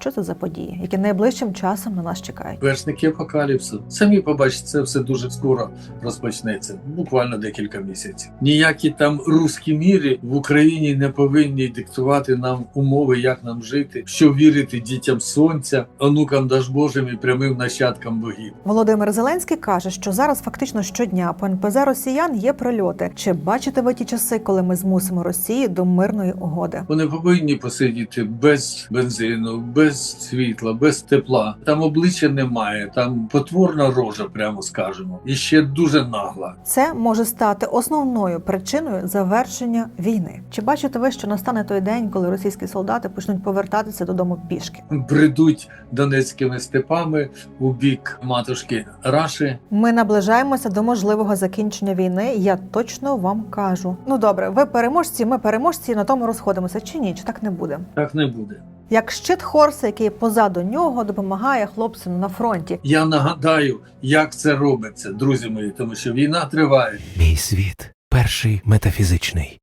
що це за події, які найближчим часом на нас чекають. Вершники апокаліпсу. Самі побачите, це все дуже скоро розпочнеться, буквально декілька місяців. Ніякі там руські міри в Україні не повинні диктувати нам умови, як нам жити, що вірити дітям сонця, онукам Дажбожим і прямим нащадкам богів. Володимир Зеленський каже, що зараз фактично щодня по НПЗ росіян є прильоти. Чи бачите ви ті часи, коли ми змусимо Росії до мирної угоди? Вони повинні посидіти без бензину, без світла, без тепла. Там обличчя немає, там потворна рожа, прямо скажемо, і ще дуже нагла. Це може стати основною причиною завершення війни. Чи бачите ви, що настане той день, коли російські солдати почнуть повертатися додому пішки? Бредуть донецькими степами у бік матушки Раші. Ми наближаємося до можливого закінчення війни. Я точно вам кажу. Ну добре, ви переможці, ми переможці. На тому розходимося. Чи ні? Чи так не буде? Так не буде. Як щит Хорса, який позаду нього допомагає хлопцям на фронті. Я нагадаю, як це робиться, друзі мої, тому що війна триває. Мій світ перший метафізичний.